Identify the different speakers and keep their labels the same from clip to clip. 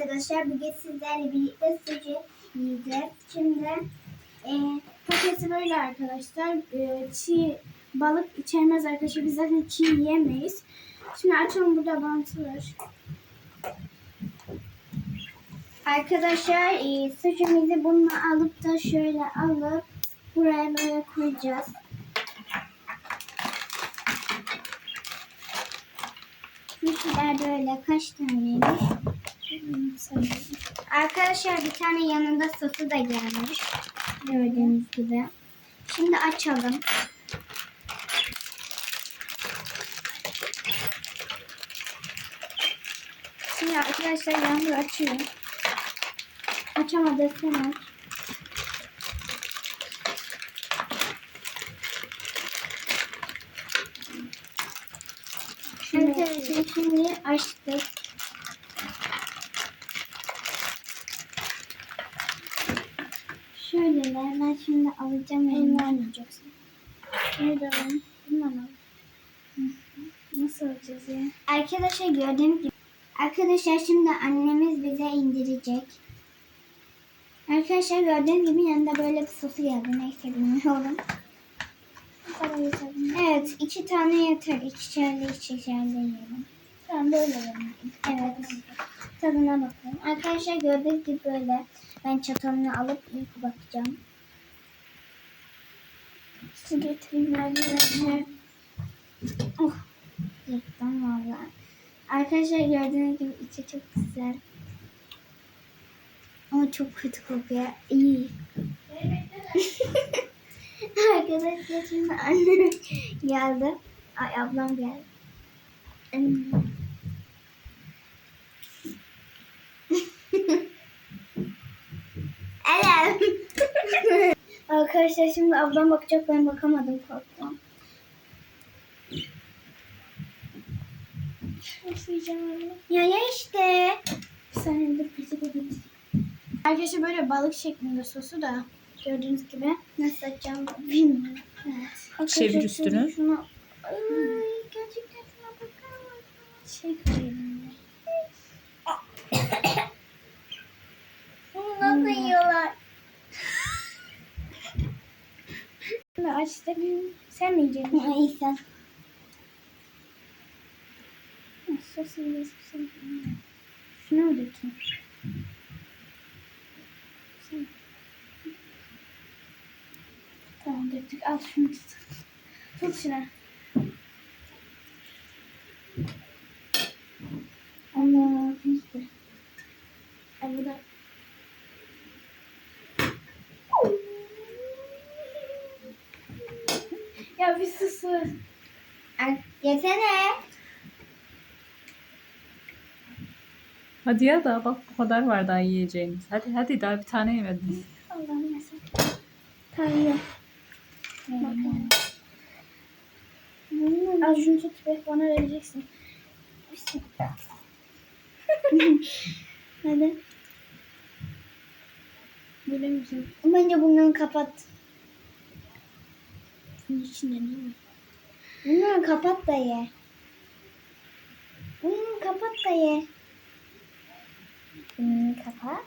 Speaker 1: arkadaşlar. Bugün sizlerle birlikte sucuk yiyeceğiz. Şimdi e, paketi böyle arkadaşlar. E, çiğ balık içermez arkadaşlar. Biz zaten çiğ yiyemeyiz. Şimdi açalım burada bantı var. Arkadaşlar e, sucuğumuzu bununla alıp da şöyle alıp buraya böyle koyacağız. Bizler böyle kaç taneymiş? Arkadaşlar bir tane yanında sosu da gelmiş. Gördüğünüz gibi. Şimdi açalım. Şimdi arkadaşlar Yağmur açıyor. Açamadı sen aç. Arkadaşlar şimdi açtık. Şöyleler ben şimdi alacağım elini almayacaksın. Nerede alayım? Bundan. Nasıl alacağız ya? Arkadaşlar gördüğünüz gibi. Arkadaşlar şimdi annemiz bize indirecek. Arkadaşlar gördüğünüz gibi yanında böyle bir sosu geldi. Neyse bilmiyorum. Evet iki tane yeter. İkişerli ikişerli yiyelim. Tamam böyle yiyelim. Evet. Tadına bakalım. Arkadaşlar gördüğünüz gibi böyle. Ben çatalını alıp ilk bakacağım. Su getireyim merdivenler. Oh. Yıktım valla. Arkadaşlar gördüğünüz gibi içi çok güzel. Ama çok kötü kokuyor. İyi. Arkadaşlar şimdi annem geldi. Ay ablam geldi. Arkadaşlar şimdi ablam bakacak ben bakamadım korktum. Ya ya işte. Bir saniye dur peçete. Arkadaşlar böyle balık şeklinde sosu da gördüğünüz gibi nasıl açacağım bilmiyorum. Evet.
Speaker 2: Çevir üstünü.
Speaker 1: Şuna... Ay, gerçekten şuna bakar mısın? Şey koyayım. Bunu nasıl yiyorlar? Açtık. Sen mi yiyeceksin? Ay sen. Yiyeceksin. Şunu mu dökeyim? Sen- Tamam döktük. Al şunu tut. Tut şunu. Allah. neyse. Ay bu da. Ya bir susun. Yesene.
Speaker 2: Hadi ya da bak bu kadar var daha yiyeceğimiz. Hadi hadi daha bir tane yemediniz.
Speaker 1: Allah'ım yesene. Tamam ye. Bakalım. Al şunu tut be bana vereceksin. Hadi. Misin? Bence bunları kapat. Bunun içinde ne var? Bunları kapat da ye. Bunları kapat da ye. Bunu kapat.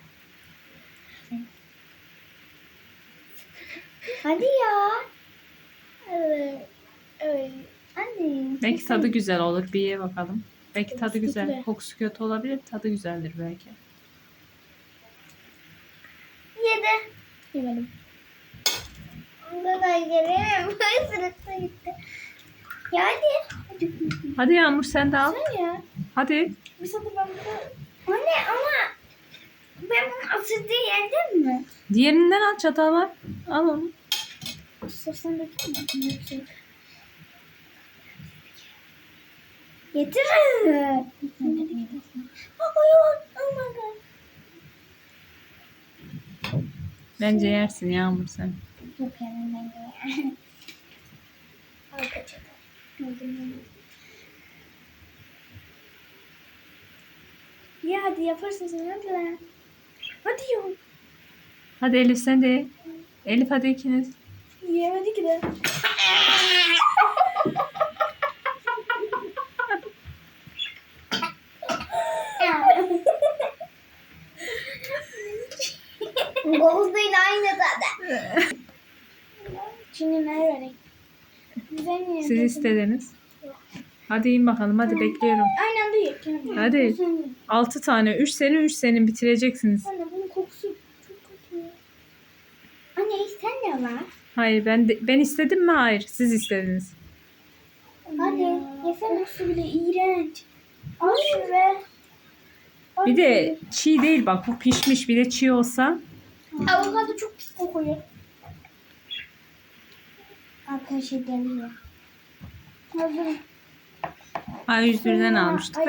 Speaker 1: Hadi ya. Evet. Evet. Anne.
Speaker 2: Belki tadı güzel olur. Bir ye bakalım. Belki tadı
Speaker 1: Kokusu
Speaker 2: güzel.
Speaker 1: güzel.
Speaker 2: Kokusu kötü olabilir. Tadı güzeldir belki.
Speaker 1: Yedi. Yemedim. Ondan da yerim. Sırası gitti. Ya hadi. Hadi.
Speaker 2: Yağmur sen de al.
Speaker 1: Sen ya.
Speaker 2: Hadi.
Speaker 1: Bir satır ben burada. Anne ama ben bunun asıldığı yerden mi?
Speaker 2: Diğerinden al çatal var. Al onu.
Speaker 1: Yok, yok. Getir. Hayır. Oh my god.
Speaker 2: Bence yersin Yağmur sen.
Speaker 1: Yok yani ben de. Ya hadi yaparsın sen hadi. Hadi yok.
Speaker 2: Hadi Elif sen de. Elif hadi ikiniz.
Speaker 1: Yiyemedi ki de.
Speaker 3: Kokusuyla aynı tadı. Şimdi ne vereyim?
Speaker 2: Siz istediniz. Hadi yiyin bakalım. Hadi bekliyorum.
Speaker 3: Anda yiyelim.
Speaker 2: Hadi. 6 tane. 3 senin 3 senin bitireceksiniz.
Speaker 3: Anne bunun kokusu çok kötü. Anne sen ne var?
Speaker 2: Hayır ben de, ben istedim mi? Hayır. Siz istediniz.
Speaker 3: Hadi yesene. Kokusu bile iğrenç. Al şunu ve.
Speaker 2: Bir de çiğ değil bak bu pişmiş bir de çiğ olsa.
Speaker 3: Avokado çok pis kokuyor. Arkadaşlar deliyor. Hazır.
Speaker 2: A101'den almıştık.